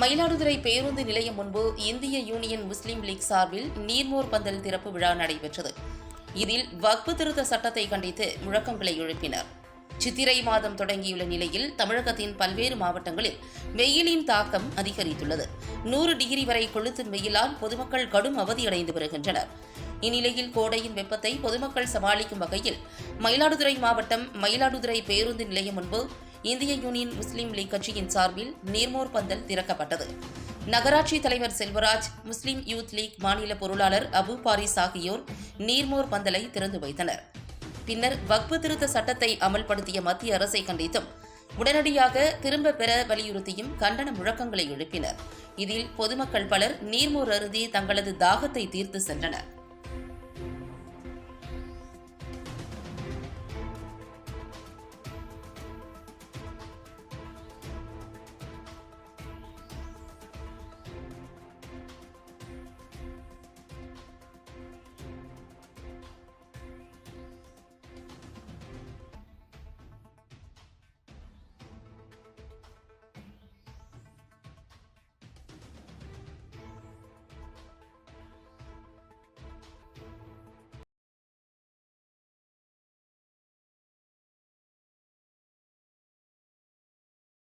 மயிலாடுதுறை பேருந்து நிலையம் முன்பு இந்திய யூனியன் முஸ்லீம் லீக் சார்பில் நீர்மோர் பந்தல் திறப்பு விழா நடைபெற்றது. இதில் வக்பு திருத்த சட்டத்தை கண்டித்து முழக்கங்களை எழுப்பினர். சித்திரை மாதம் தொடங்கியுள்ள நிலையில் தமிழகத்தின் பல்வேறு மாவட்டங்களில் வெயிலின் தாக்கம் அதிகரித்துள்ளது. நூறு டிகிரி வரை கொளுத்தும் வெயிலால் பொதுமக்கள் கடும் அவதியடைந்து வருகின்றனர். இந்நிலையில் கோடையின் வெப்பத்தை பொதுமக்கள் சமாளிக்கும் வகையில் மயிலாடுதுறை மாவட்டம் மயிலாடுதுறை பேருந்து நிலையம் முன்பு இந்திய யூனியன் முஸ்லீம் லீக் கட்சியின் சார்பில் நீர்மோர் பந்தல் திறக்கப்பட்டது. நகராட்சி தலைவர் செல்வராஜ் முஸ்லீம் யூத் லீக் மாநில பொருளாளர் அபு பாரிஸ் ஆகியோர் நீர்மோர் பந்தலை திறந்து வைத்தனர். பின்னர் வக்பு திருத்த சட்டத்தை அமல்படுத்திய மத்திய அரசை கண்டித்தும் உடனடியாக திரும்ப பெற வலியுறுத்தியும் கண்டன முழக்கங்களை எழுப்பினர். இதில் பொதுமக்கள் பலர் நீர்மோர் அருந்தி தங்களது தாகத்தை தீர்த்து சென்றனர்.